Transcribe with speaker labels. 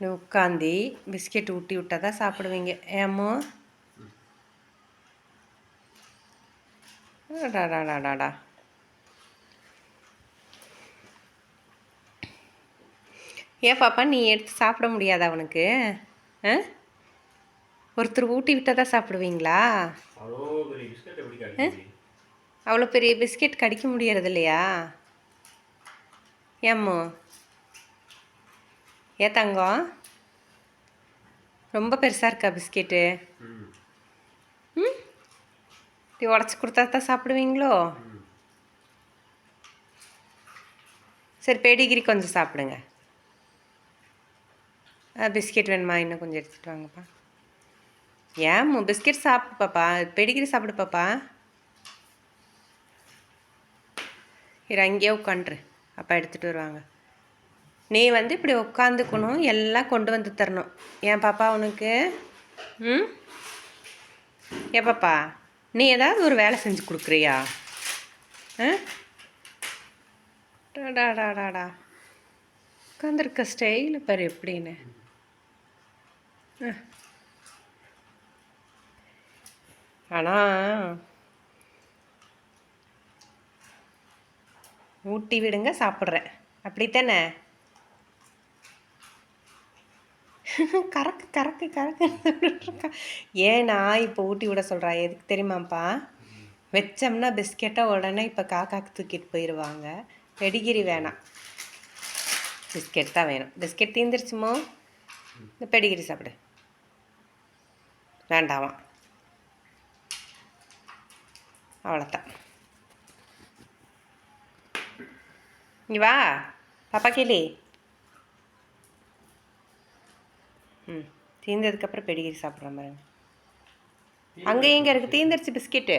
Speaker 1: நீ உட்காந்தி பிஸ்கெட் ஊட்டி விட்டா தான் சாப்பிடுவீங்க. ஏமோ டாடாடாடாடா ஏன் பாப்பா நீ எடுத்து சாப்பிட முடியாதா அவனுக்கு ஒருத்தர் ஊட்டி விட்டால் தான் சாப்பிடுவீங்களா?
Speaker 2: அவ்வளோ பெரிய பிஸ்கட் எப்படி கிடைக்குது
Speaker 1: அவ்வளோ பெரிய பிஸ்கெட் கடிக்க முடியறது இல்லையா ஏம்மோ? ஏ தங்கம் ரொம்ப பெருசாக இருக்கா பிஸ்கெட்டு?
Speaker 2: ம்?
Speaker 1: இப்படி உடச்சி கொடுத்தா தான் சாப்பிடுவீங்களோ? சரி பெடிகிரி கொஞ்சம் சாப்பிடுங்க. பிஸ்கெட் வேணுமா? இன்னும் கொஞ்சம் எடுத்துகிட்டு வாங்கப்பா. ஏன் பிஸ்கெட் சாப்பிடு பாப்பா பெடிகிரி சாப்பிடு பாப்பா இரு அங்கேயே உட்காண்ட்ரு அப்பா எடுத்துகிட்டு வருவாங்க. நீ வந்து இப்படி உட்காந்துக்கணும் எல்லாம் கொண்டு வந்து தரணும். ஏன் பாப்பா உனக்கு? ம்? ஏன் பாப்பா நீ ஏதாவது ஒரு வேலை செஞ்சு கொடுக்குறியா? ஆ? டாடாடாடாடா உட்காந்துருக்க ஸ்டைல் பாரு எப்படின்னு. ஆனால் ஊட்டி விடுங்க சாப்பிட்றேன். அப்படித்தானே? கறக்கு கறக்கு கறக்கு ஏன்னா இப்போ ஊட்டி விட சொல்கிறா எதுக்கு தெரியுமாப்பா வச்சோம்னா பிஸ்கெட்டை உடனே இப்போ காக்காக்கு தூக்கிட்டு போயிடுவாங்க பெடிகிரி வேணாம். பிஸ்கெட் தான் வேணும். பிஸ்கெட் தீந்துருச்சுமோ? இந்த பெடிகிரி சாப்பிடு. வேண்டாமா? அவ்வளோதான் நீ வா. பாப்பா கேளி. ம். தீந்ததுக்கப்புறம் பெடிகிரி சாப்பிட்ற பாருங்க அங்கே எங்கே இருக்குது தீந்துருச்சு பிஸ்கெட்டு.